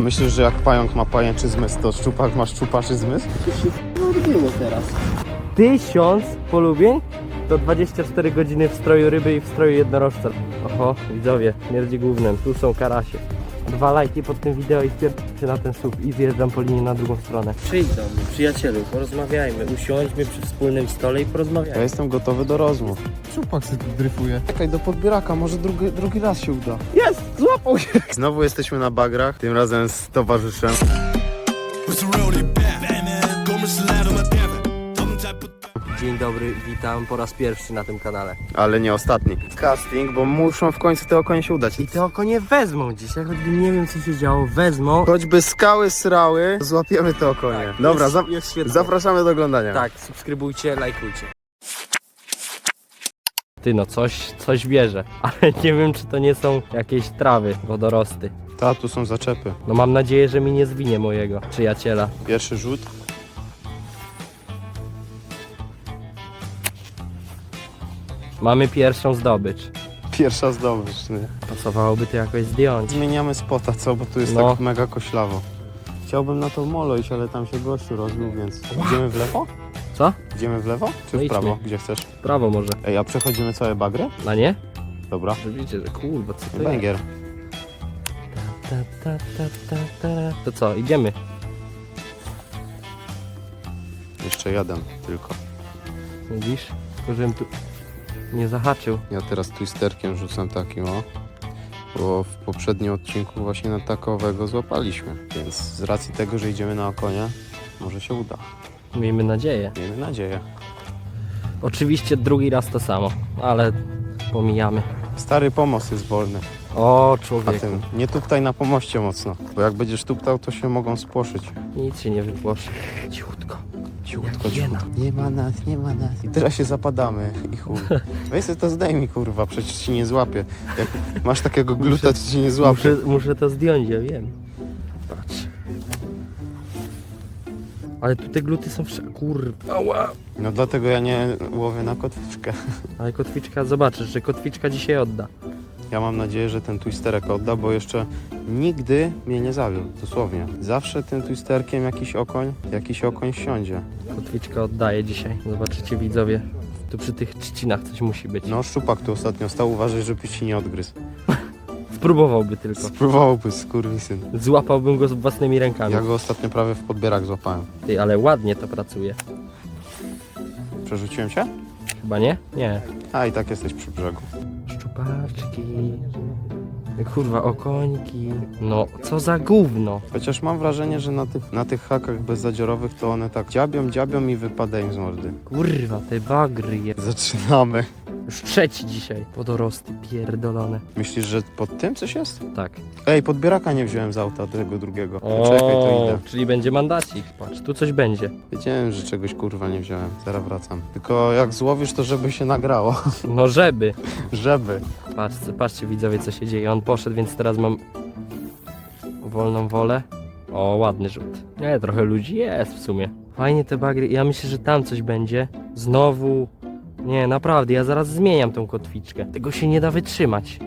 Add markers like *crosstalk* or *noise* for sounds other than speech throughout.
Myślisz, że jak pająk ma pajęczy zmysł, to szczupak ma szczupaczy zmysł? było teraz. Tysiąc polubień to 24 godziny w stroju ryby i w stroju jednorożca. Oho, widzowie, śmierdzi głównym, tu są karasie. Dwa lajki pod tym wideo i się na ten słup i zjeżdżam po linii na drugą stronę. Przyjdą, przyjacielu, porozmawiajmy, usiądźmy przy wspólnym stole i Ja porozmawiajmy. jestem gotowy do rozmów. Szczupak sobie tu dryfuje. Czekaj do podbieraka, może drugi, drugi raz się uda. Jest, złapał się! Znowu jesteśmy na bagrach, tym razem z towarzyszem. What's a roadie Dzień dobry, witam po raz pierwszy na tym kanale. Ale nie ostatni. Casting, bo muszą w końcu te okonie się udać. I te okonie wezmą dzisiaj, choćby nie wiem co się działo, wezmą. Choćby skały srały, złapiemy te okonie. Dobra, jest, za jest zapraszamy do oglądania. Tak, subskrybujcie, lajkujcie. Ty no, coś, coś bierze, *laughs* ale nie wiem czy to nie są jakieś trawy, wodorosty. Ta, tu są zaczepy. No mam nadzieję, że mi nie zwinie mojego przyjaciela. Pierwszy rzut. Mamy pierwszą zdobycz. Pierwsza zdobycz, nie? Pasowałoby to jakoś zdjąć. Zmieniamy spota, co? Bo tu jest No. tak mega koślawo. Chciałbym na to molo iść, ale tam się gościu rozbił, więc... Idziemy w lewo? Co? Idziemy w lewo? Czy No w idźmy. prawo? Gdzie chcesz? Prawo może. Ej, a przechodzimy całe bagry? Na nie? Dobra. Widzicie, że kurwa, co to jest? Węgier. Ta, ta, ta, ta, ta. To co, idziemy? Jeszcze jeden tylko. Widzisz? Tylko żebym tu nie zahaczył. Ja teraz twisterkiem rzucam takim, o. Bo w poprzednim odcinku właśnie na takowego złapaliśmy. Więc z racji tego, że idziemy na okonie, może się uda. Miejmy nadzieję. Miejmy nadzieję. Oczywiście drugi raz to samo, ale pomijamy. Stary pomost jest wolny. O, A człowiek. tym nie tuptaj na pomoście mocno. Bo jak będziesz tuptał, to się mogą spłoszyć. Nic się nie wypłoszy. Cichutko. Nie ma nas, nie ma nas. I teraz się zapadamy i chuj. Weź sobie to zdejmij, kurwa, przecież ci nie złapie. Jak masz takiego gluta, to ci nie złapie. Muszę, muszę to zdjąć, ja wiem. Patrz. Ale tu te gluty są wszędzie. Kurwa. Ała. No dlatego ja nie łowię na kotwiczkę. Ale kotwiczka, zobaczysz, że kotwiczka dzisiaj odda. Ja mam nadzieję, że ten twisterek odda, bo jeszcze nigdy mnie nie zawiódł, dosłownie. Zawsze tym twisterkiem jakiś okoń, jakiś okoń siądzie. Kotwiczka oddaje dzisiaj. Zobaczycie widzowie. Tu przy tych trzcinach coś musi być. No szczupak tu ostatnio stał, uważaj, żeby ci nie odgryzł. *laughs* Spróbowałby tylko. Spróbowałby, skurwisyn. Złapałbym go z własnymi rękami. Ja go ostatnio prawie w podbierak złapałem. Ty, ale ładnie to pracuje. Przerzuciłem się? Chyba nie? Nie. A i tak jesteś przy brzegu. Szczupaczki. Kurwa, okońki. No, co za gówno. Chociaż mam wrażenie, że na tych, na tych hakach bezzadziorowych to one tak dziabią, dziabią i wypadają z mordy. Kurwa, te bagry je. Zaczynamy. Już trzeci dzisiaj. Wodorosty pierdolone. Myślisz, że pod tym coś jest? Tak. Ej, podbieraka nie wziąłem z auta tego drugiego. Czekaj, to idę. czyli będzie mandacik. Patrz, tu coś będzie. Wiedziałem, że czegoś kurwa nie wziąłem. Zaraz wracam. Tylko jak złowisz, to żeby się nagrało. *laughs* No żeby. żeby. Patrzcie, patrzcie widzowie, co się dzieje. On poszedł, więc teraz mam wolną wolę. O, ładny rzut. Nie, trochę ludzi jest w sumie. Fajnie te bagry. Ja myślę, że tam coś będzie. Znowu. Nie, naprawdę, ja zaraz zmieniam tą kotwiczkę. Tego się nie da wytrzymać.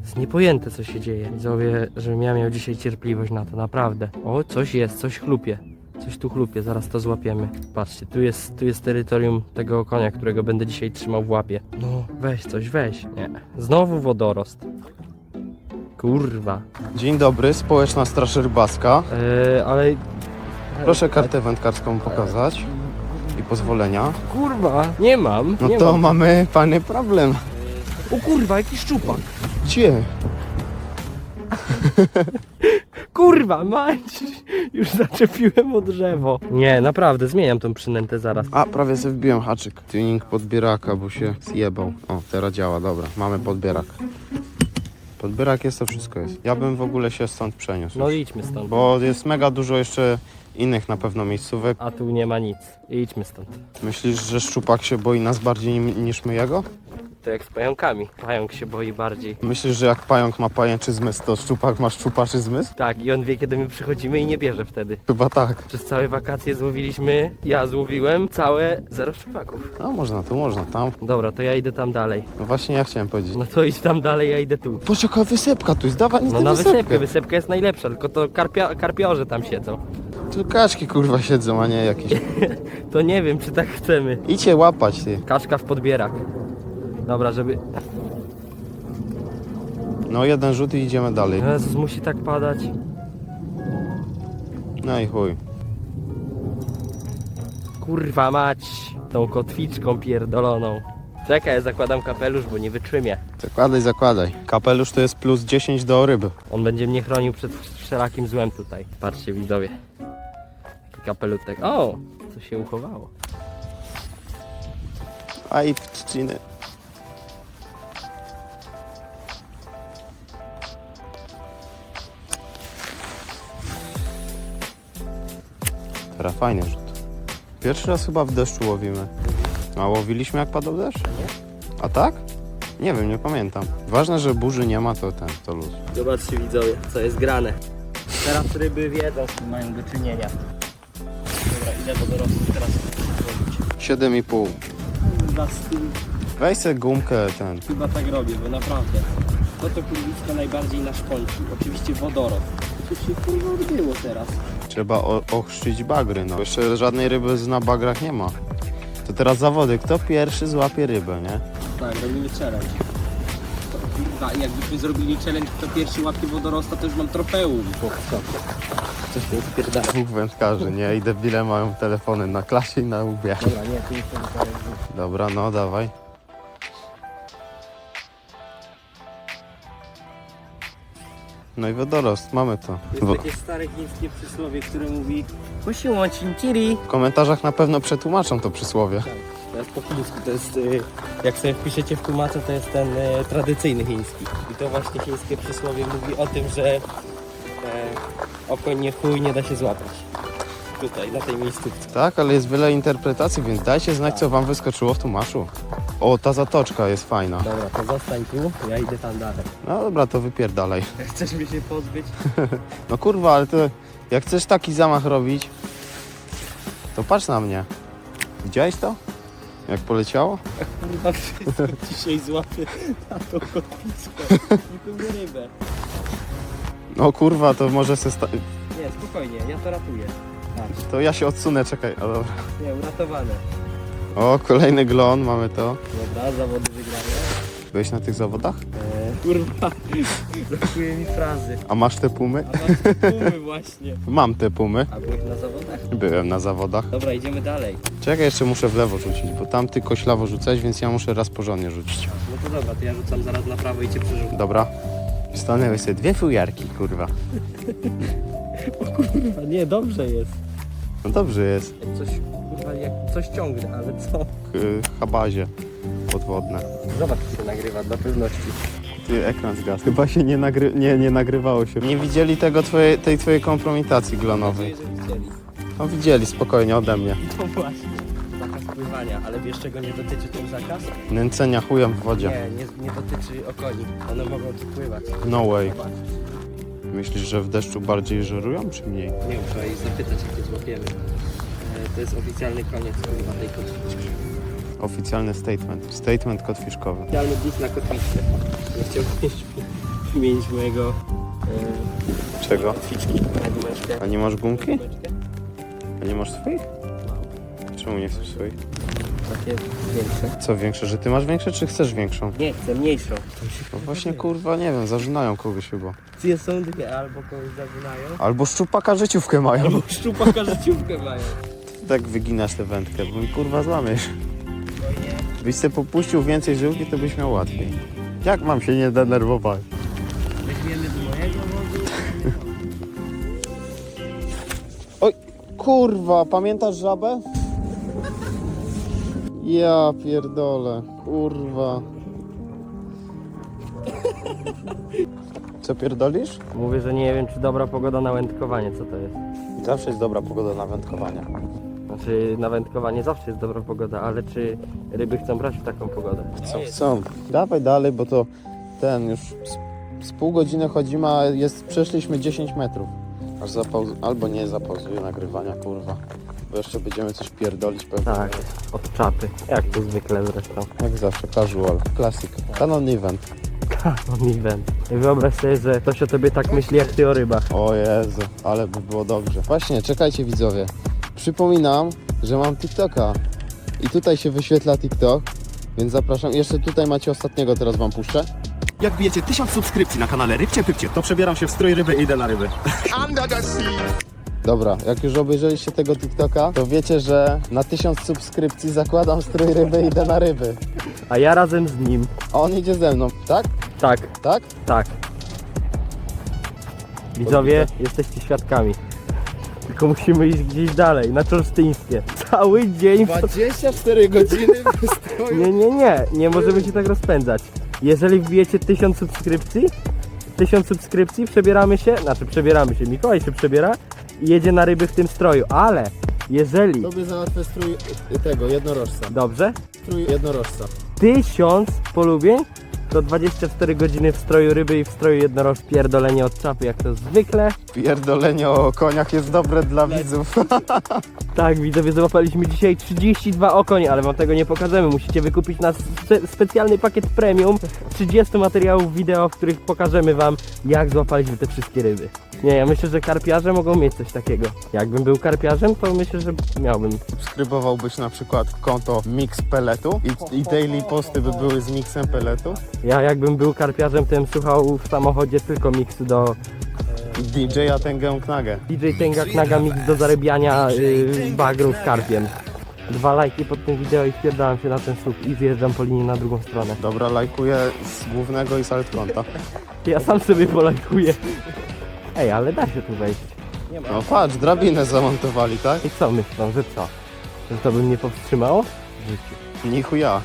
Jest niepojęte, co się dzieje. Widzowie, żebym ja miał dzisiaj cierpliwość na to, naprawdę. O, coś jest, coś chlupie. Coś tu chlupie, zaraz to złapiemy. Patrzcie, tu jest, tu jest terytorium tego konia, którego będę dzisiaj trzymał w łapie. No, weź coś, weź. Nie. Znowu wodorost. Kurwa. Dzień dobry, społeczna straż rybaska. Eee, ale... Proszę kartę wędkarską pokazać i pozwolenia. Kurwa, nie mam. No nie to mam. mamy, panie, problem. O kurwa, jaki szczupak. Gdzie? *laughs* Kurwa, mać! Już zaczepiłem o drzewo. Nie, naprawdę, zmieniam tą przynętę zaraz. A, prawie sobie wbiłem haczyk. Tuning podbieraka, bo się zjebał. O, teraz działa, dobra, mamy podbierak. Podbierak jest, to wszystko jest. Ja bym w ogóle się stąd przeniósł. No idźmy stąd. Bo jest mega dużo jeszcze innych na pewno miejscówek. A tu nie ma nic. Idźmy stąd. Myślisz, że szczupak się boi nas bardziej niż my jego? To jak z pająkami. Pająk się boi bardziej. Myślisz, że jak pająk ma pajęczy zmysł, to szczupak ma szczupaczy zmysł? Tak, i on wie kiedy my przychodzimy i nie bierze wtedy. Chyba tak. Przez całe wakacje złowiliśmy, ja złowiłem całe zero szczupaków. No można, tu można, tam. Dobra, to ja idę tam dalej. No właśnie ja chciałem powiedzieć. No to idź tam dalej, ja idę tu. Patrz jaka wysepka tu jest, dawaj No na wysepkę, wysepka jest najlepsza, tylko to karpia, karpiorze tam siedzą. Tu kaczki kurwa siedzą, a nie jakieś. *laughs* To nie wiem, czy tak chcemy. Idźcie łapać ty. Kaczka w podbierak. Dobra, żeby... No jeden rzut i idziemy dalej. Jezus, musi tak padać. No i chuj. Kurwa mać, tą kotwiczką pierdoloną. Czekaj, ja zakładam kapelusz, bo nie wytrzymię. Zakładaj, zakładaj. Kapelusz to jest plus 10 do ryby. On będzie mnie chronił przed wszelakim złem tutaj. Patrzcie widzowie. Kapelutek. O! Co się uchowało. A i pszczyny. Teraz fajny rzut. Pierwszy raz chyba w deszczu łowimy. A łowiliśmy jak padał deszcz? A tak? Nie wiem, nie pamiętam. Ważne, że burzy nie ma, to ten, to luz. Zobaczcie widzowie, co jest grane. Teraz ryby wiedzą, z czym mają do czynienia. Do dorosłych teraz zrobić. 7,5. Kurwa z tym Weź se gumkę ten. chyba tak robię, bo naprawdę. To to kurwiska najbardziej nas kończy. Oczywiście wodorok. Co się kurwa odbyło teraz? Trzeba o- ochrzcić bagry, no. Jeszcze żadnej ryby z- na bagrach nie ma. To teraz zawody. Kto pierwszy złapie rybę, nie? Tak, robimy challenge. Kurwa, jakbyśmy zrobili challenge, kto pierwszy łapie wodorosta, to już mam trofeum. Co się odpierdala? Dwóch wędkarzy, nie? I debile mają telefony na klasie i na łbie. Dobra, nie, tu jest ten Dobra, no dawaj. No i wodorost, mamy to. Jest Wo- takie stare chińskie przysłowie, które mówi Posiłą chinchiri. w komentarzach na pewno przetłumaczą to przysłowie. To jest po chińsku, to jest, y, jak sobie wpiszecie w tłumacze, to jest ten y, tradycyjny chiński. I to właśnie chińskie przysłowie mówi o tym, że e, oko nie chuj nie da się złapać. Tutaj, na tej miejscówce. Tak, ale jest wiele interpretacji, więc dajcie znać, co wam wyskoczyło w tłumaczu. O, ta zatoczka jest fajna. Dobra, to zostań tu, ja idę tam dalej. No dobra, to wypierdalaj. *laughs* Chcesz mnie się pozbyć? *laughs* No kurwa, ale to jak chcesz taki zamach robić, to patrz na mnie. Widziałeś to? Jak poleciało? Kurwa, wszystko dzisiaj złapię na tą kotwicę. Tylko rybę. No kurwa, to może se sta- Nie, spokojnie, ja to ratuję. Patrz, To ja się odsunę, czekaj. O, dobra. nie, uratowane. o kolejny glon, mamy to. Dobra, zawody wygrane. Byłeś na tych zawodach? Eee, kurwa, *laughs* brakuje mi frazy. A masz te pumy? A masz pumy *laughs* właśnie. Mam te pumy. A byłeś na zawodach? Byłem na zawodach. Dobra, idziemy dalej. Czekaj, jeszcze muszę w lewo rzucić, bo tam ty koślawo rzucać, więc ja muszę raz porządnie rzucić. No to dobra, to ja rzucam zaraz na prawo i cię przerzucam. Dobra. Stanęły sobie dwie fujarki, kurwa. *laughs* A nie, dobrze jest. No dobrze jest. Jak coś, kurwa, jak coś ciągnę, ale co? K- Habazie podwodne. Zobacz, czy się nagrywa dla pewności. Ty, ekran zgasł. Chyba się nie, nagry... nie, nie nagrywało się. Nie widzieli tego twojej, tej twojej kompromitacji glonowej. No widzieli, spokojnie ode mnie. No właśnie. Zakaz pływania, ale wiesz czego nie dotyczy ten zakaz? Nęcenia chujem w wodzie. Nie, nie, nie dotyczy okoni. One mogą tu pływać. No way. Zobacz. Myślisz, że w deszczu bardziej żerują, czy mniej? Nie wiem, trzeba jej zapytać, jak je złapiemy. E, To jest oficjalny koniec kurwa tej kotwiczki. Oficjalny statement. Statement kotwiszkowy. Oficjalny bis na kotwiczkę. Nie chciałbym *laughs* wymienić mojego e, Czego? kotwiczki na gumeczkę. A nie masz gumki? A nie masz swoich? Czemu nie chcesz swoich? Takie większe. Co większe, że ty masz większe, czy chcesz większą? Nie, chcę mniejszą. No właśnie kurwa, nie wiem, zażynają kogoś chyba. Opcje są dwie, albo kogoś zażynają, Albo szczupaka życiówkę mają. albo szczupaka życiówkę mają. Tak wyginasz tę wędkę, bo mi kurwa złamiesz. Byś se popuścił więcej żyłki, to byś miał łatwiej. Jak mam się nie denerwować? Weźmiemy z mojego wozu. *laughs* Oj, kurwa, pamiętasz żabę? Ja pierdolę, kurwa. Co pierdolisz? Mówię, że nie wiem, czy dobra pogoda na wędkowanie, co to jest. Zawsze jest dobra pogoda na wędkowanie. Znaczy na wędkowanie zawsze jest dobra pogoda, ale czy ryby chcą brać w taką pogodę? Co chcą? Dawaj dalej, bo to ten już z, z pół godziny chodzimy, a jest, przeszliśmy 10 metrów. Aż zapauz... Albo nie zapauzuję nagrywania, kurwa. Bo jeszcze będziemy coś pierdolić pewnie. Tak, od czapy. Jak tu zwykle zresztą. Jak zawsze, casual. Classic. Canon event. On event. I wyobraź sobie, że ktoś o tobie tak myśli jak ty o rybach. O Jezu, ale by było dobrze. Właśnie, czekajcie widzowie. Przypominam, że mam TikToka. I tutaj się wyświetla TikTok, więc zapraszam. Jeszcze tutaj macie ostatniego, teraz wam puszczę. Jak bijecie tysiąc subskrypcji na kanale Rybcie Pypcie, to przebieram się w strój ryby i idę na ryby. Dobra, jak już obejrzeliście tego TikToka, to wiecie, że na 1000 subskrypcji zakładam strój ryby i idę na ryby. A ja razem z nim. A on idzie ze mną, tak? Tak, Tak? tak. Widzowie, jesteście świadkami. Tylko musimy iść gdzieś dalej, na Czorsztyńskie. Cały dzień. w- 24 godziny w stroju. Nie, nie, nie, nie możemy się tak rozpędzać. Jeżeli wbijecie 1000 subskrypcji, 1000 subskrypcji, przebieramy się, znaczy przebieramy się, Mikołaj się przebiera i jedzie na ryby w tym stroju, ale jeżeli, Tobie załatwię strój tego, jednorożca. dobrze, Strój jednorożca. 1000 polubień, to 24 godziny w stroju ryby i w stroju jednoroż pierdolenie od czapy, jak to zwykle. Pierdolenie o koniach jest dobre dla widzów. *laughs* Tak, widzowie, złapaliśmy dzisiaj 32 okonie, ale wam tego nie pokażemy. Musicie wykupić nasz spe specjalny pakiet premium 30 materiałów wideo, w których pokażemy wam, jak złapaliśmy te wszystkie ryby. Nie, ja myślę, że karpiarze mogą mieć coś takiego. Jakbym był karpiarzem, to myślę, że miałbym. Subskrybowałbyś na przykład konto Mix Peletu i, i daily posty by były z mixem peletu Ja jakbym był karpiarzem, to bym słuchał w samochodzie tylko miksu do DJ-a Tengę Knagę. DJ Tenga Knaga mix do zarabiania yy, bagru z karpiem. Dwa lajki pod tym wideo i wpierdalam się na ten słup i zjeżdżam po linii na drugą stronę. Dobra, lajkuję z głównego i z alt konta. Ja sam sobie polajkuję. Ej, ale da się tu wejść. No patrz, drabinę zamontowali, tak? I co myślą, że co? Że to by mnie powstrzymało? W życiu. Nichu ja.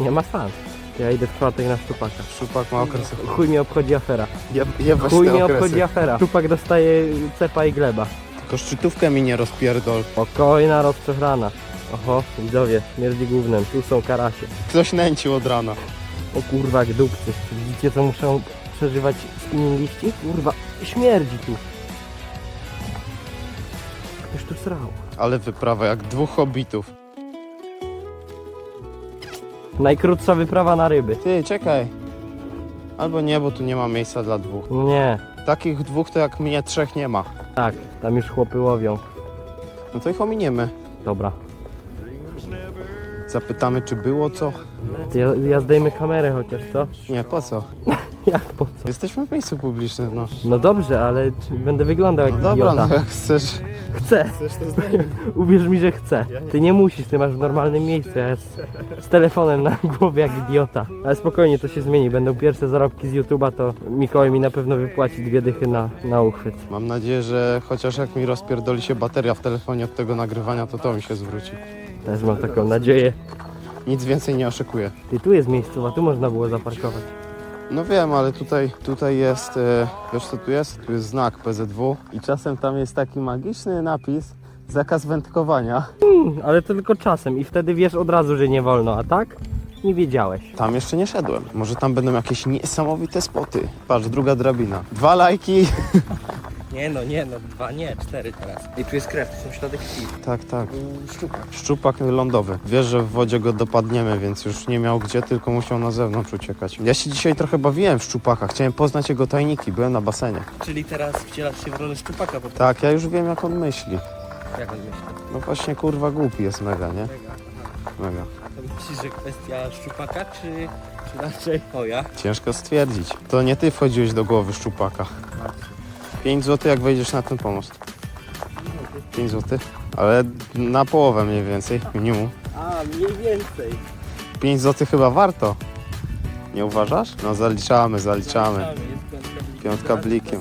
Nie ma szans. Ja idę w czwartek na szczupaka. Szupak ma okres. Chuj mnie obchodzi afera. Je, jebać Chuj te mnie okresy. obchodzi afera. Szczupak dostaje cepa i gleba. Tylko szczytówkę mi nie rozpierdol. Spokojna rozprzechrana. Oho, widzowie, śmierdzi głównym. Tu są karasie. Ktoś nęcił od rana. O kurwa, jak dupcy. Widzicie co muszą przeżywać spinningiści? Kurwa, śmierdzi tu. Ktoś tu srał. Ale wyprawa jak dwóch hobbitów. Najkrótsza wyprawa na ryby. Ty, czekaj. Albo nie, bo tu nie ma miejsca dla dwóch. Nie, Takich dwóch to jak mnie trzech nie ma. tak, tam już chłopy łowią. No to ich ominiemy. Dobra. Zapytamy, czy było co? Ja, ja zdejmę kamerę chociaż, co? Nie, po co? *laughs* Jak po co? Jesteśmy w miejscu publicznym, no. No dobrze, ale czy będę wyglądał jak Dobra, idiota. no jak chcesz. Chcę. Uwierz mi, że chcę. Ty nie musisz, ty masz w normalnym miejscu. Ja z, z telefonem na głowie jak idiota. Ale spokojnie, to się zmieni. Będą pierwsze zarobki z YouTube'a, to Mikołaj mi na pewno wypłaci dwie dychy na, na uchwyt. Mam nadzieję, że chociaż jak mi rozpierdoli się bateria w telefonie od tego nagrywania, to to mi się zwróci. Też mam taką nadzieję. Nic więcej nie oszukuję. Ty, tu jest miejscowa, tu można było zaparkować. No wiem, ale tutaj, tutaj jest, e, wiesz co tu jest? Tu jest znak PZW i czasem tam jest taki magiczny napis zakaz wędkowania. Hmm, ale to tylko czasem i wtedy wiesz od razu, że nie wolno, a tak? Nie wiedziałeś. Tam jeszcze nie szedłem. Może tam będą jakieś niesamowite spoty. Patrz, druga drabina. Dwa lajki. *laughs* Nie no, nie no, dwa, nie, cztery teraz. I tu jest krew, to są ślady krwi. Tak, tak. Szczupak. Szczupak lądowy. Wiesz, że w wodzie go dopadniemy, więc już nie miał gdzie, tylko musiał na zewnątrz uciekać. Ja się dzisiaj trochę bawiłem w szczupaka. Chciałem poznać jego tajniki. Byłem na basenie. Czyli teraz wcielasz się w rolę szczupaka, bo Tak, ja już wiem, jak on myśli. jak on myśli? No właśnie, kurwa, głupi jest mega, nie? Mega. To myślisz, że kwestia szczupaka, czy, czy raczej oja? Ciężko stwierdzić. To nie ty wchodziłeś do głowy szczupaka. 5 zł jak wejdziesz na ten pomost. 5 zł? Ale na połowę mniej więcej, minimum. A, mniej więcej. 5 zł chyba warto. Nie uważasz? No zaliczamy, zaliczamy. Piątka blikiem.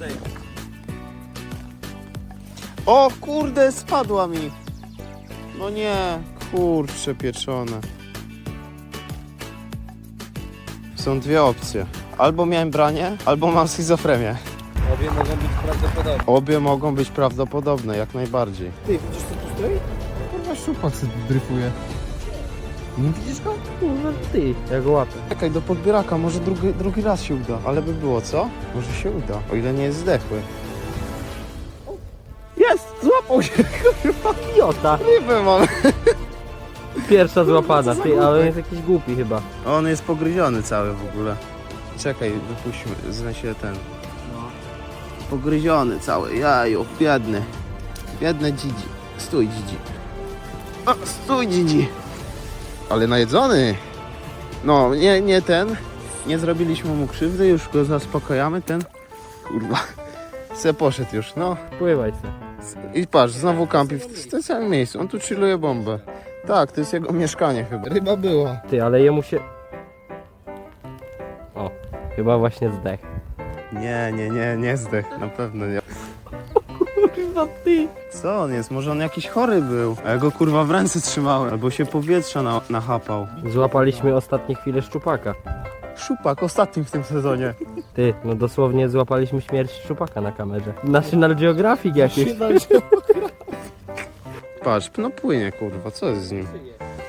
O kurde, spadła mi. No nie, kurcze pieczone. Są dwie opcje. Albo miałem branie, albo mam schizofrenię. Obie mogą być prawdopodobne. Obie mogą być prawdopodobne, jak najbardziej. Ty, widzisz co tu stoi? Kurwa Szczupak sobie dryfuje. Nie widzisz go? Kurwa ty, ja go łapię. Czekaj, do podbieraka, może drugi, drugi raz się uda. Ale by było, co? Może się uda, o ile nie jest zdechły. Jest! Złapał się, *laughs* kurwa, idiota! Rybę mam. Pierwsza złapana, ty, ale on jest jakiś głupi chyba. On jest pogryziony cały w ogóle. Czekaj, wypuśćmy, znesie ten. Pogryziony cały, jaju, biedny. Biedny dzidzi. Stój dzidzi. O, stój dzidzi. Ale najedzony. No, nie, nie ten. Nie zrobiliśmy mu krzywdy, już go zaspokajamy, ten. Kurwa. Se poszedł już, no. Pływaj se. I patrz, znowu kampi w tym samym miejscu. On tu chilluje bombę. Tak, to jest jego mieszkanie chyba. Ryba była. Ty, ale jemu się... O, chyba właśnie zdech. Nie, nie, nie, nie zdech, na pewno nie. Kurwa ty! Co on jest? Może on jakiś chory był? A ja go kurwa w ręce trzymałem. Albo się powietrza na, nachapał. Złapaliśmy ostatnie chwile szczupaka. Szupak, ostatnim w tym sezonie. Ty, no dosłownie złapaliśmy śmierć szczupaka na kamerze. National Geographic jakieś. Patrz, no płynie kurwa, co jest z nim?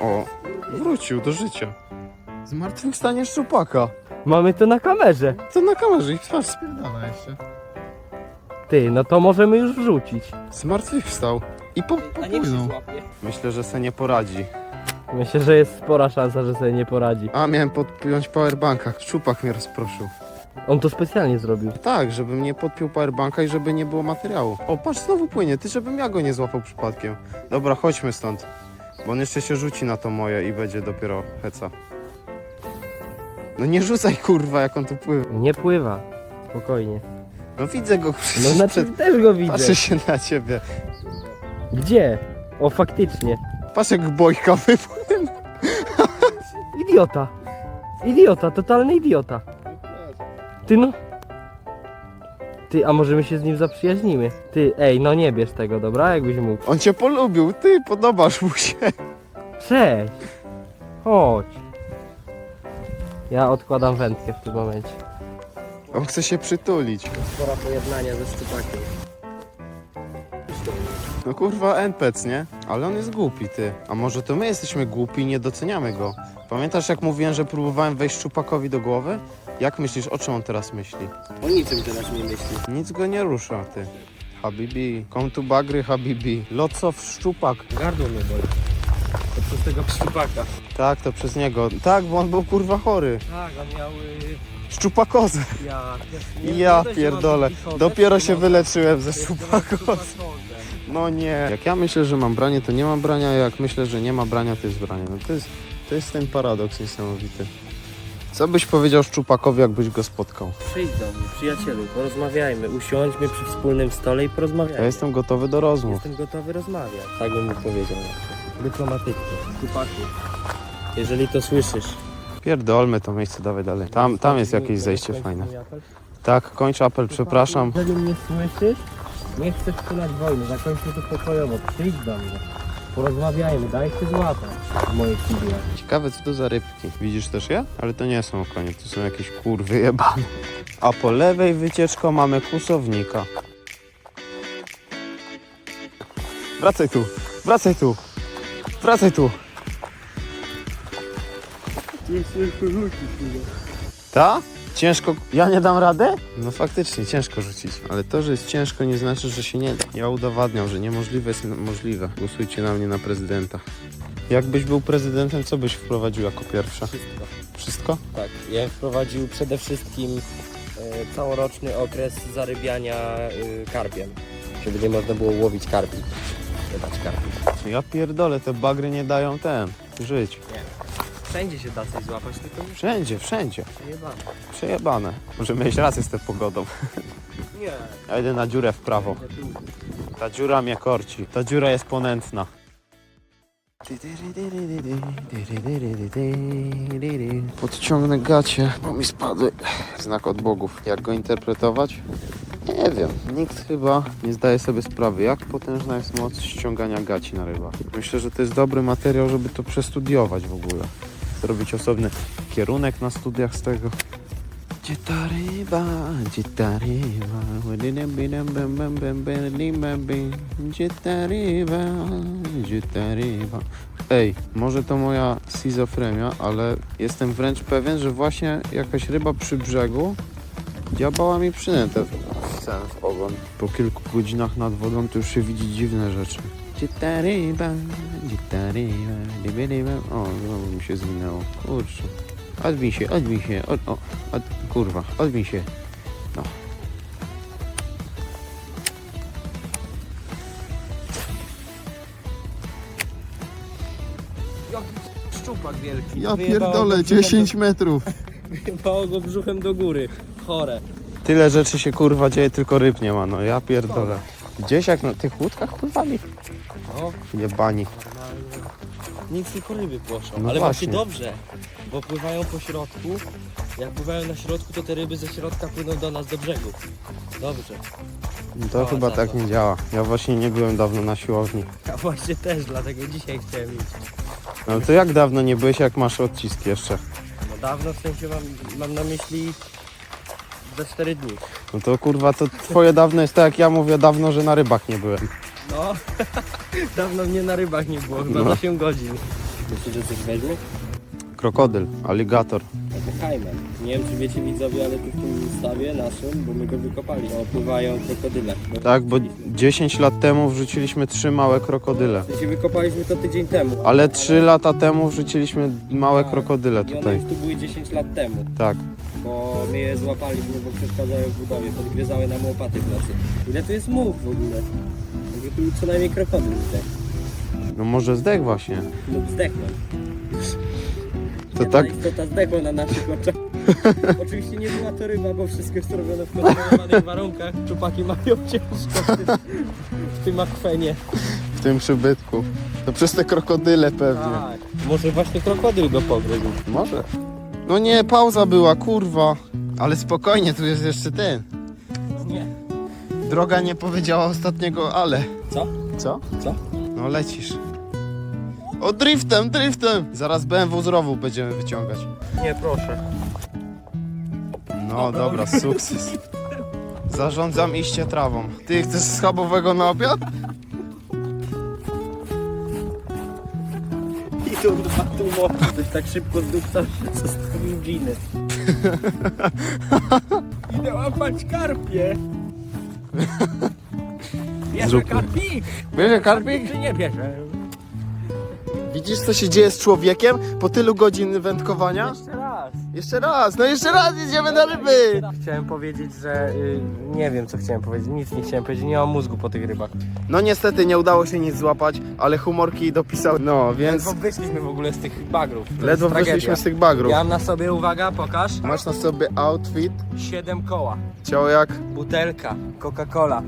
O, wrócił do życia. Zmartwychwstanie szczupaka. Mamy to na kamerze. To na kamerze i patrz, Spierdala jeszcze. Ty, no to możemy już wrzucić. zmartwychwstał. I po, popłynął. Myślę, że se nie poradzi. Myślę, że jest spora szansa, że sobie nie poradzi. A, miałem podpiąć powerbanka. Szczupak mnie rozproszył. On to specjalnie zrobił. Tak, żebym nie podpiął powerbanka i żeby nie było materiału. O, patrz, znowu płynie. Ty, żebym ja go nie złapał przypadkiem. Dobra, chodźmy stąd. Bo on jeszcze się rzuci na to moje i będzie dopiero heca. No nie rzucaj, kurwa, jak on tu pływa. Nie pływa. Spokojnie. No widzę go No przecież znaczy przed... też go widzę. Patrzę się na ciebie. Gdzie? O, faktycznie. Patrz jak bojka wypłynął. Idiota. Idiota, totalny idiota. Ty no. Ty, a może my się z nim zaprzyjaźnimy? Ty, ej, no nie bierz tego, dobra? Jakbyś mógł. On cię polubił, ty, podobasz mu się. Cześć. Chodź. Ja odkładam wędkę w tym momencie. On chce się przytulić. Spora pojednania ze szczupakiem. No kurwa NPC, nie? Ale on jest głupi, ty. A może to my jesteśmy głupi i nie doceniamy go? Pamiętasz jak mówiłem, że próbowałem wejść szczupakowi do głowy? Jak myślisz, o czym on teraz myśli? O niczym teraz nie myśli. Nic go nie rusza, ty. Habibi, come to bagry, Habibi. Lots of szczupak. Gardło mnie boli. To przez tego szczupaka. Tak, to przez niego. Tak, bo on był kurwa chory. Tak, on miał... y, Szczupakozę. Ja, Ja pierdolę. Dopiero się wyleczyłem ze szczupakozy. No nie. Jak ja myślę, że mam branie, to nie mam brania, a jak myślę, że nie ma brania, to jest branie. No to jest, to jest ten paradoks niesamowity. Co byś powiedział szczupakowi, jakbyś go spotkał? Przyjdź do mnie, przyjacielu, porozmawiajmy, usiądźmy przy wspólnym stole i Ja porozmawiajmy. jestem gotowy do rozmów. Jestem gotowy rozmawiać. Tak bym mu powiedział. Dyplomatycznie. Chłopaku, jeżeli to słyszysz. Pierdolmy to miejsce, dawaj dalej. Tam, tam jest jakieś zejście fajne. Tak, kończę apel, przepraszam. Jeżeli mnie słyszysz, nie chcesz wczynać wojny, zakończmy to pokojowo, przyjdź do mnie. Porozmawiajmy, daj się złapać mojej chwili. Ciekawe co to za rybki. Widzisz też je? Ale to nie są konie, to są jakieś kurwy jebane. A po lewej wycieczko mamy kłusownika. Wracaj tu, wracaj tu, wracaj tu. Ta? Ciężko. Ja nie dam radę? No faktycznie, ciężko rzucić. Ale to, że jest ciężko, nie znaczy, że się nie da. Ja udowadniam, że niemożliwe jest możliwe. Głosujcie na mnie na prezydenta. Jakbyś był prezydentem, co byś wprowadził jako pierwsze? Wszystko. Wszystko? Tak, ja wprowadził przede wszystkim e, całoroczny okres zarybiania e, karpiem. Żeby nie można było łowić karpi. Ja pierdolę, te bagry nie dają ten. Żyć. Wszędzie się da coś złapać, tylko już Wszędzie, wszędzie. przejebane. Przejebane. Może mieć rację z tą pogodą. *laughs* Nie. Ja idę na dziurę w prawo. Ta dziura mnie korci. Ta dziura jest ponętna. Podciągnę gacie, bo mi spadły. Znak od bogów. Jak go interpretować? Nie wiem. Nikt chyba nie zdaje sobie sprawy, jak potężna jest moc ściągania gaci na rybach. Myślę, że to jest dobry materiał, żeby to przestudiować w ogóle. Zrobić osobny kierunek na studiach z tego. Gdzie ta ryba, gdzie ta ryba, gdzie ta ryba, gdzie ta ryba. Ej, może to moja schizofrenia, ale jestem wręcz pewien, że właśnie jakaś ryba przy brzegu dziabała mi przynętę w ogon. Po kilku godzinach nad wodą to już się widzi dziwne rzeczy. Gdzie ta ryba, gdzie ta ryba, ryba, ryba. O, znowu mi się zwinęło. Kurczę. Odbij się, odbij się, od, o, od, kurwa, odbij się. No. Szczupak wielki. Ja pierdolę, 10 metrów. *laughs* Wyjebało go brzuchem do góry. Chore. Tyle rzeczy się kurwa dzieje, tylko ryb nie ma, no ja pierdolę. Gdzieś jak na tych łódkach pływali? No. Jebani. Nic tylko ryby płoszą. No Ale właśnie właśnie. dobrze, bo pływają po środku. Jak pływają na środku, to te ryby ze środka płyną do nas do brzegu. Dobrze. No to O, chyba tak nie działa. Ja właśnie nie byłem dawno na siłowni. Ja właśnie też, dlatego dzisiaj chciałem iść. No to jak dawno nie byłeś, jak masz odcisk jeszcze? No dawno w sensie mam, mam na myśli za 4 dni. No to kurwa, to twoje dawno jest tak jak ja mówię dawno, że na rybach nie byłem. No, *laughs* dawno mnie na rybach nie było, chyba No. 8 godzin. Myślisz, że coś weźmie? Krokodyl, aligator. To Kajman. Nie wiem, czy wiecie widzowie, ale tu w tym stawie naszym, bo my go wykopali, opływają krokodyle. No, Tak, bo 10 lat temu wrzuciliśmy trzy małe krokodyle. W sensie wykopaliśmy to tydzień temu. Ale 3 lata temu wrzuciliśmy małe krokodyle I one tutaj. już tu były 10 lat temu, Tak. Bo my je złapaliśmy, bo przeszkadzają w budowie, podgryzały nam łopaty w nocy. Ile tu jest much w ogóle? Może tu co najmniej krokodyl zdech. No może zdech właśnie. lub zdechnął. To Jedna tak, istota zdechła na naszych oczach. *laughs* Oczywiście nie była to ryba, bo wszystko jest robione w kontrolowanych warunkach. Czupaki mają ciężko w tym, w tym akwenie. w tym przybytku. To przez te krokodyle pewnie. Tak. Może właśnie krokodyl go pogryzł. Może. No nie, pauza była, kurwa. Ale spokojnie, tu jest jeszcze ten. Nie. Droga nie powiedziała ostatniego ale. Co? Co? Co? No lecisz. O, driftem, driftem! Zaraz BMW z rowu będziemy wyciągać. Nie, proszę. No dobra, sukces. Zarządzam iście trawą. Ty chcesz schabowego na obiad? Dwa tłumoki. Ktoś tak szybko zdupcał się, zostawił dżiny. *laughs* Idę łapać karpie. Bierze Zróbmy. karpik. Bierze karpik? Czy nie bierze? Widzisz co się dzieje z człowiekiem po tylu godzin wędkowania? Jeszcze. Jeszcze raz, no jeszcze raz jedziemy na ryby! Chciałem powiedzieć, że y, nie wiem co chciałem powiedzieć, nic nie chciałem powiedzieć, nie mam mózgu po tych rybach. No niestety nie udało się nic złapać, ale humorki dopisał. No, więc Ledwo wyszliśmy w ogóle z tych bagrów. To ledwo jest tragedia. wyszliśmy z tych bagrów. Ja mam na sobie, uwaga, pokaż, Masz na sobie outfit, siedem koła, ciało jak? butelka, Coca-Cola,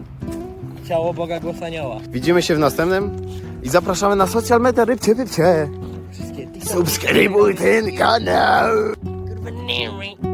ciało Boga Głosanioła. Widzimy się w następnym i zapraszamy na social media rybcie, rybcie. Wszystkie Subskrybuj ten kanał! Kurwa, nie,